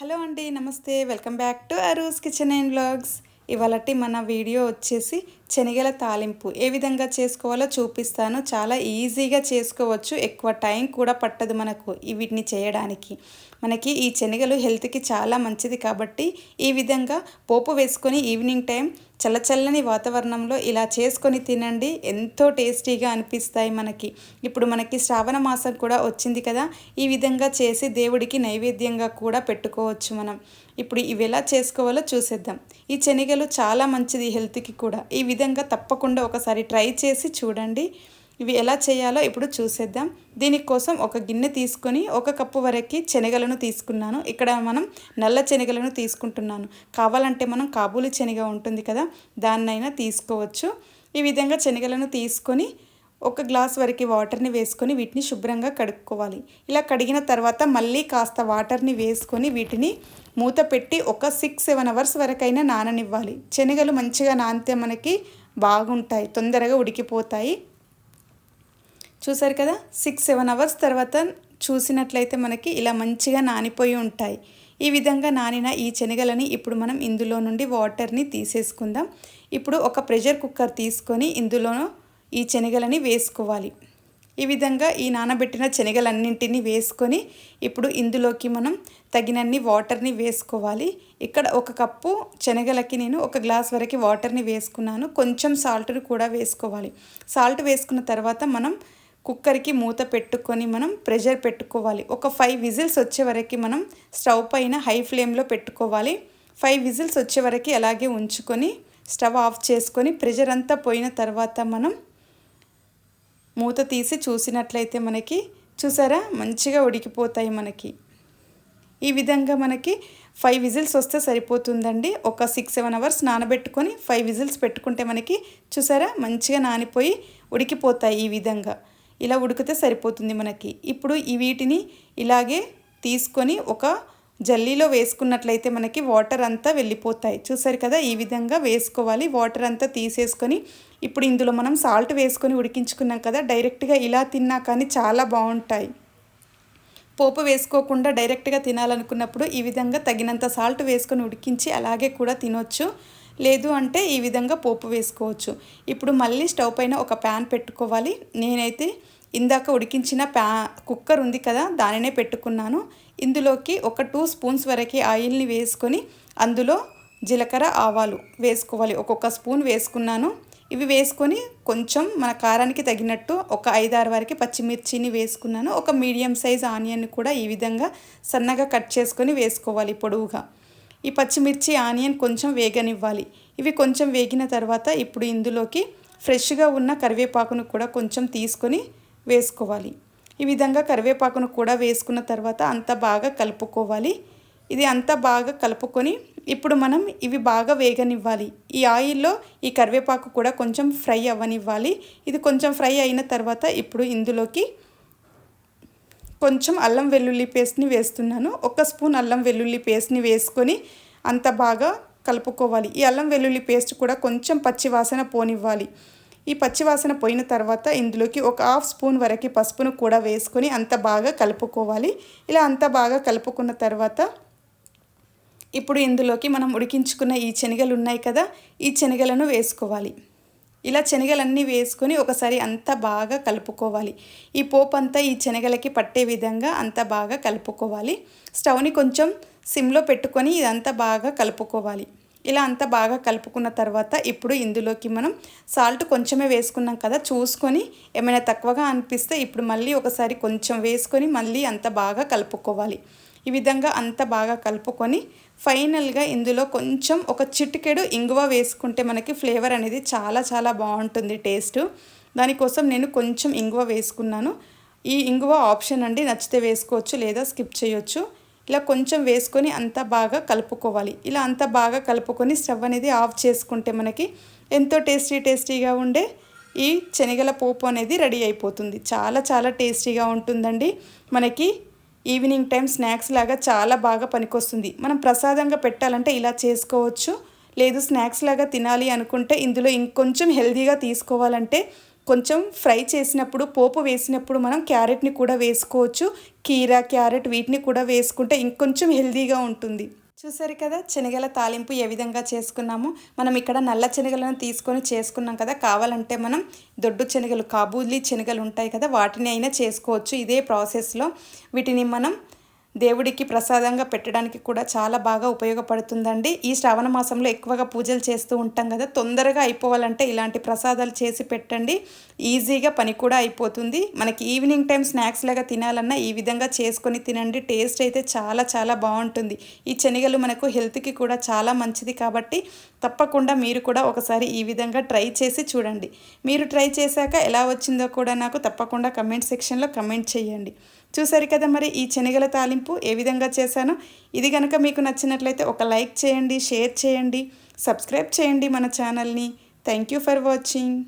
Hello అండి నమస్తే. Welcome back to Aru's kitchen and vlogs. ఇవాళటి మన వీడియో వచ్చేసి శనగల తాలింపు. ఏ విధంగా చేసుకోవాలో చూపిస్తాను. చాలా ఈజీగా చేసుకోవచ్చు. ఎక్కువ టైం కూడా పట్టదు మనకు వీటిని చేయడానికి. మనకి ఈ శనగలు హెల్త్కి చాలా మంచిది కాబట్టి ఈ విధంగా పోపు వేసుకొని ఈవినింగ్ టైం చల్లచల్లని వాతావరణంలో ఇలా చేసుకొని తినండి. ఎంతో టేస్టీగా అనిపిస్తాయి మనకి. ఇప్పుడు మనకి శ్రావణ మాసం కూడా వచ్చింది కదా. ఈ విధంగా చేసి దేవుడికి నైవేద్యంగా కూడా పెట్టుకోవచ్చు మనం. ఇప్పుడు ఇవి ఎలా చేసుకోవాలో చూసేద్దాం. ఈ శనగలు చాలా మంచిది హెల్త్కి కూడా. ఈ విధంగా తప్పకుండా ఒకసారి ట్రై చేసి చూడండి. ఇవి ఎలా చేయాలో ఇప్పుడు చూసేద్దాం. దీనికోసం ఒక గిన్నె తీసుకొని ఒక కప్పు వరకు శనగలను తీసుకున్నాను. ఇక్కడ మనం నల్ల శనగలను తీసుకుంటున్నాను. కావాలంటే మనం కాబూలి శనగ ఉంటుంది కదా దాన్నైనా తీసుకోవచ్చు. ఈ విధంగా శనగలను తీసుకొని ఒక గ్లాస్ వరకు వాటర్ని వేసుకొని వీటిని శుభ్రంగా కడుక్కోవాలి. ఇలా కడిగిన తర్వాత మళ్ళీ కాస్త వాటర్ని వేసుకొని వీటిని మూత పెట్టి ఒక సిక్స్ సెవెన్ అవర్స్ వరకైనా నాననివ్వాలి. శనగలు మంచిగా నానితే మనకి బాగుంటాయి తొందరగా ఉడికిపోతాయి. చూసారు కదా? సిక్స్ సెవెన్ అవర్స్ తర్వాత చూసినట్లయితే మనకి ఇలా మంచిగా నానిపోయి ఉంటాయి. ఈ విధంగా నానిన ఈ శనగలని ఇప్పుడు మనం ఇందులో నుండి వాటర్ని తీసేసుకుందాం. ఇప్పుడు ఒక ప్రెషర్ కుక్కర్ తీసుకొని ఇందులో ఈ శనగలని వేసుకోవాలి. ఈ విధంగా ఈ నానబెట్టిన శనగలన్నింటినీ వేసుకొని ఇప్పుడు ఇందులోకి మనం తగినన్ని వాటర్ని వేసుకోవాలి. ఇక్కడ ఒక కప్పు శనగలకి నేను ఒక గ్లాస్ వరకు వాటర్ని వేసుకున్నాను. కొంచెం సాల్ట్ని కూడా వేసుకోవాలి. సాల్ట్ వేసుకున్న తర్వాత మనం కుక్కర్కి మూత పెట్టుకొని మనం ప్రెషర్ పెట్టుకోవాలి. ఒక ఫైవ్ విజిల్స్ వచ్చే వరకు మనం స్టవ్ పైన హై ఫ్లేమ్లో పెట్టుకోవాలి. ఫైవ్ విజిల్స్ వచ్చే వరకు అలాగే ఉంచుకొని స్టవ్ ఆఫ్ చేసుకొని ప్రెషర్ అంతా పోయిన తర్వాత మనం మూత తీసి చూసినట్లయితే మనకి చూసారా? మంచిగా ఉడికిపోతాయి మనకి. ఈ విధంగా మనకి ఫైవ్ విజిల్స్ వస్తే సరిపోతుందండి. ఒక సిక్స్ సెవెన్ అవర్స్ నానబెట్టుకొని ఫైవ్ విజిల్స్ పెట్టుకుంటే మనకి చూసారా? మంచిగా నానిపోయి ఉడికిపోతాయి ఈ విధంగా. ఇలా ఉడికితే సరిపోతుంది మనకి. ఇప్పుడు ఈ వీటిని ఇలాగే తీసుకొని ఒక జల్లీలో వేసుకున్నట్లయితే మనకి వాటర్ అంతా వెళ్ళిపోతాయి. చూసారు కదా ఈ విధంగా వేసుకోవాలి. వాటర్ అంతా తీసేసుకొని ఇప్పుడు ఇందులో మనం సాల్ట్ వేసుకొని ఉడికించుకున్నాం కదా డైరెక్ట్గా ఇలా తిన్నా కానీ చాలా బాగుంటాయి. పోపు వేసుకోకుండా డైరెక్ట్గా తినాలనుకున్నప్పుడు ఈ విధంగా తగినంత సాల్ట్ వేసుకొని ఉడికించి అలాగే కూడా తినొచ్చు. లేదు అంటే ఈ విధంగా పోపు వేసుకోవచ్చు. ఇప్పుడు మళ్ళీ స్టవ్ పైన ఒక ప్యాన్ పెట్టుకోవాలి. నేనైతే ఇందాక ఉడికించిన ప్యా కుక్కర్ ఉంది కదా దానినే పెట్టుకున్నాను. ఇందులోకి ఒక టూ స్పూన్స్ వరకు ఆయిల్ని వేసుకొని అందులో జీలకర్ర ఆవాలు వేసుకోవాలి. ఒక్కొక్క స్పూన్ వేసుకున్నాను. ఇవి వేసుకొని కొంచెం మన కారానికి తగినట్టు ఒక ఐదారు వరకు పచ్చిమిర్చిని వేసుకున్నాను. ఒక మీడియం సైజ్ ఆనియన్ కూడా ఈ విధంగా సన్నగా కట్ చేసుకొని వేసుకోవాలి పొడవుగా. ఈ పచ్చిమిర్చి ఆనియన్ కొంచెం వేగనివ్వాలి. ఇవి కొంచెం వేగిన తర్వాత ఇప్పుడు ఇందులోకి ఫ్రెష్గా ఉన్న కరివేపాకును కూడా కొంచెం తీసుకొని వేసుకోవాలి. ఈ విధంగా కరివేపాకును కూడా వేసుకున్న తర్వాత అంత బాగా కలుపుకోవాలి. ఇది అంతా బాగా కలుపుకొని ఇప్పుడు మనం ఇవి బాగా వేగనివ్వాలి. ఈ ఆయిల్లో ఈ కరివేపాకు కూడా కొంచెం ఫ్రై అవ్వనివ్వాలి. ఇది కొంచెం ఫ్రై అయిన తర్వాత ఇప్పుడు ఇందులోకి కొంచెం అల్లం వెల్లుల్లి పేస్ట్ని వేస్తున్నాను. ఒక స్పూన్ అల్లం వెల్లుల్లి పేస్ట్ని వేసుకొని అంత బాగా కలుపుకోవాలి. ఈ అల్లం వెల్లుల్లి పేస్ట్ కూడా కొంచెం పచ్చివాసన పోనివ్వాలి. ఈ పచ్చివాసన పోయిన తర్వాత ఇందులోకి ఒక హాఫ్ స్పూన్ వరకు పసుపును కూడా వేసుకొని అంత బాగా కలుపుకోవాలి. ఇలా అంత బాగా కలుపుకున్న తర్వాత ఇప్పుడు ఇందులోకి మనం ఉడికించుకున్న ఈ శనగలు ఉన్నాయి కదా ఈ శనగలను వేసుకోవాలి. ఇలా శనగలన్నీ వేసుకొని ఒకసారి అంతా బాగా కలుపుకోవాలి. ఈ పోపు అంతా ఈ శనగలకి పట్టే విధంగా అంతా బాగా కలుపుకోవాలి. స్టవ్ని కొంచెం సిమ్లో పెట్టుకొని ఇదంతా బాగా కలుపుకోవాలి. ఇలా అంతా బాగా కలుపుకున్న తర్వాత ఇప్పుడు ఇందులోకి మనం సాల్ట్ కొంచెమే వేసుకున్నాం కదా చూసుకొని ఏమైనా తక్కువగా అనిపిస్తే ఇప్పుడు మళ్ళీ ఒకసారి కొంచెం వేసుకొని మళ్ళీ అంత బాగా కలుపుకోవాలి. ఈ విధంగా అంత బాగా కలుపుకొని ఫైనల్గా ఇందులో కొంచెం ఒక చిటికెడు ఇంగువ వేసుకుంటే మనకి ఫ్లేవర్ అనేది చాలా చాలా బాగుంటుంది టేస్ట్. దానికోసం నేను కొంచెం ఇంగువ వేసుకున్నాను. ఈ ఇంగువ ఆప్షన్ అండి నచ్చితే వేసుకోవచ్చు లేదా స్కిప్ చేయొచ్చు. ఇలా కొంచెం వేసుకొని అంతా బాగా కలుపుకోవాలి. ఇలా అంతా బాగా కలుపుకొని స్టవ్ అనేది ఆఫ్ చేసుకుంటే మనకి ఎంతో టేస్టీ టేస్టీగా ఉండే ఈ శనగల పోపు అనేది రెడీ అయిపోతుంది. చాలా చాలా టేస్టీగా ఉంటుందండి. మనకి ఈవినింగ్ టైం స్నాక్స్ లాగా చాలా బాగా పనికొస్తుంది. మనం ప్రసాదంగా పెట్టాలంటే ఇలా చేసుకోవచ్చు. లేదు స్నాక్స్ లాగా తినాలి అనుకుంటే ఇందులో ఇంకొంచెం హెల్తీగా తీసుకోవాలంటే కొంచెం ఫ్రై చేసినప్పుడు పోపు వేసినప్పుడు మనం క్యారెట్ని కూడా వేసుకోవచ్చు. కీరా క్యారెట్ వీటిని కూడా వేసుకుంటే ఇంకొంచెం హెల్దీగా ఉంటుంది. చూసారు కదా శనగల తాలింపు ఏ విధంగా చేసుకున్నాము? మనం ఇక్కడ నల్ల శనగలను తీసుకొని చేసుకున్నాం కదా కావాలంటే మనం దొడ్డు శనగలు కాబూలీ శనగలు ఉంటాయి కదా వాటిని అయినా చేసుకోవచ్చు ఇదే ప్రాసెస్లో. వీటిని మనం దేవుడికి ప్రసాదంగా పెట్టడానికి కూడా చాలా బాగా ఉపయోగపడుతుందండి. ఈ శ్రావణ మాసంలో ఎక్కువగా పూజలు చేస్తూ ఉంటాం కదా తొందరగా అయిపోవాలంటే ఇలాంటి ప్రసాదాలు చేసి పెట్టండి. ఈజీగా పని కూడా అయిపోతుంది. మనకి ఈవినింగ్ టైం స్నాక్స్ లాగా తినాలన్నా ఈ విధంగా చేసుకొని తినండి. టేస్ట్ అయితే చాలా చాలా బాగుంటుంది. ఈ శనగలు మనకు హెల్త్కి కూడా చాలా మంచిది కాబట్టి తప్పకుండా మీరు కూడా ఒకసారి ఈ విధంగా ట్రై చేసి చూడండి. మీరు ట్రై చేశాక ఎలా వచ్చిందో కూడా నాకు తప్పకుండా కమెంట్ సెక్షన్లో కమెంట్ చేయండి. చూసారు కదా మరి ఈ శనగల తాలింపు ఏ విధంగా చేశానో? ఇది కనుక మీకు నచ్చినట్లయితే ఒక లైక్ చేయండి షేర్ చేయండి సబ్స్క్రైబ్ చేయండి మన ఛానల్ని. Thank you for watching.